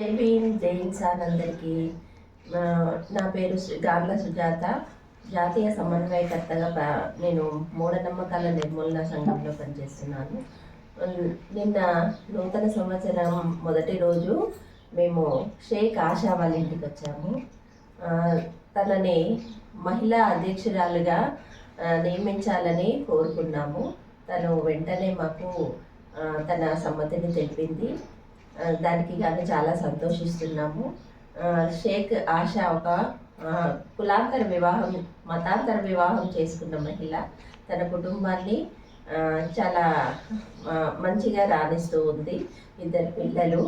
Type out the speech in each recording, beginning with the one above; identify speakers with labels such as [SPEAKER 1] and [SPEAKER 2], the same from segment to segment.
[SPEAKER 1] జై భీమ్ జై అందరికీ నా పేరు సు- గార్ల సుజాత. జాతీయ సమన్వయకర్తగా ప- నేను మూఢనమ్మకాల నిర్మూలన సంఘంలో పనిచేస్తున్నాను. నిన్న నూతన సంవత్సరం మొదటి రోజు మేము షేక్ ఆశా వాళ్ళ ఇంటికి వచ్చాము. తనని మహిళా అధ్యక్షురాలుగా నియమించాలని కోరుకున్నాము. తను వెంటనే మాకు తన సమ్మతిని తెలిపింది. దానికి కానీ చాలా సంతోషిస్తున్నాము. షేక్ ఆశా ఒక కులాంతర వివాహం మతాంతర వివాహం చేసుకున్న మహిళ. తన కుటుంబాన్ని చాలా మంచిగా రాణిస్తూ ఉంది. ఇద్దరు పిల్లలు.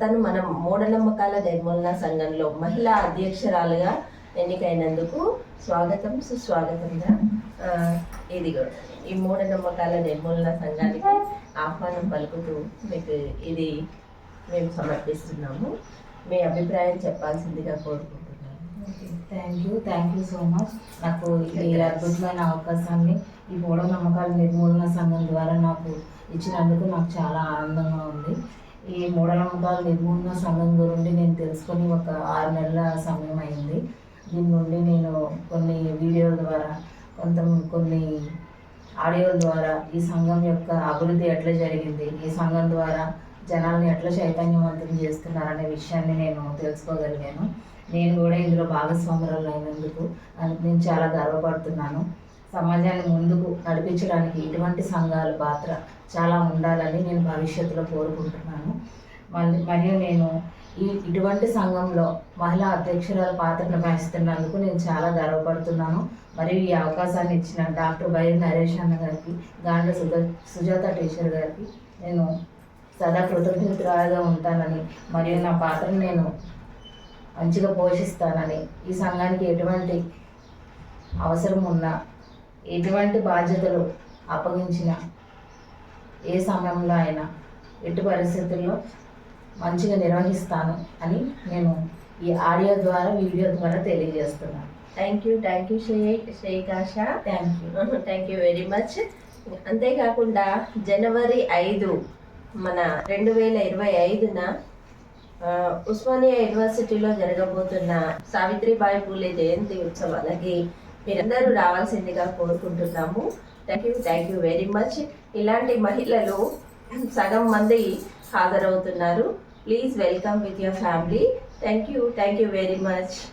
[SPEAKER 1] తను మనం మూఢనమ్మకాల నిర్మూలన సంఘంలో మహిళా అధ్యక్షురాలుగా ఎన్నికైనందుకు స్వాగతం సుస్వాగతంగా ఇది ఇదిగో ఈ మూఢనమ్మకాల నిర్మూలన సంఘానికి ఆహ్వానం పలుకుతూ మీకు ఇది మేము సమర్పిస్తున్నాము. మీ అభిప్రాయం చెప్పాల్సిందిగా కోరుకుంటున్నాను.
[SPEAKER 2] Thank you thank you so much నాకు ఈ అద్భుతమైన అవకాశాన్ని ఈ మూఢనమ్మకాల నిర్మూలన సంఘం ద్వారా నాకు ఇచ్చినందుకు నాకు చాలా ఆనందంగా ఉంది. ఈ మూఢనమ్మకాల నిర్మూలన సంఘం గురించి నేను తెలుసుకొని ఒక ఆరు నెలల సమయం అయింది. దీని నుండి నేను కొన్ని వీడియోల ద్వారా కొంత కొన్ని ఆడియోల ద్వారా ఈ సంఘం యొక్క అభివృద్ధి ఎట్లా జరిగింది? ఈ సంఘం ద్వారా జనాల్ని ఎట్లా చైతన్యవంతం చేస్తున్నారనే విషయాన్ని నేను తెలుసుకోగలిగాను. నేను కూడా ఇందులో భాగస్వామురాలు అయినందుకు నేను చాలా గర్వపడుతున్నాను. సమాజాన్ని ముందుకు నడిపించడానికి ఇటువంటి సంఘాల పాత్ర చాలా ఉండాలని నేను భవిష్యత్తులో కోరుకుంటున్నాను. మరియు నేను ఈ ఇటువంటి సంఘంలో మహిళా అధ్యక్షురాల పాత్రను వహిస్తున్నందుకు నేను చాలా గర్వపడుతున్నాను. మరియు ఈ అవకాశాన్ని ఇచ్చిన డాక్టర్ బైరి నరేష్ అన్న గారికి గాండ్ల సుజా సుజాత టీచర్ గారికి నేను సదా కృతజ్ఞతరాలుగా ఉంటానని మరియు నా పాత్రను నేను మంచిగా పోషిస్తానని ఈ సంఘానికి ఎటువంటి అవసరం ఉన్నా ఎటువంటి బాధ్యతలు అప్పగించిన ఏ సమయంలో అయినా ఎట్టి పరిస్థితుల్లో మంచిగా నిర్వహిస్తాను అని నేను ఈ ఆడియో ద్వారా వీడియో ద్వారా తెలియజేస్తున్నాను.
[SPEAKER 1] Thank you thank you Sheikh Asha
[SPEAKER 2] thank you
[SPEAKER 1] thank you very much అంతేకాకుండా జనవరి ఐదు మన రెండు వేల ఇరవై ఐదున ఉస్మానియా యూనివర్సిటీలో జరగబోతున్న సావిత్రిబాయి పూలే జయంతి ఉత్సవాలకి మీరందరూ రావాల్సిందిగా కోరుకుంటున్నాము. Thank you thank you very much ఇలాంటి మహిళలు సగం మంది హాజరవుతున్నారు. Please welcome with your family. Thank you. Thank you very much.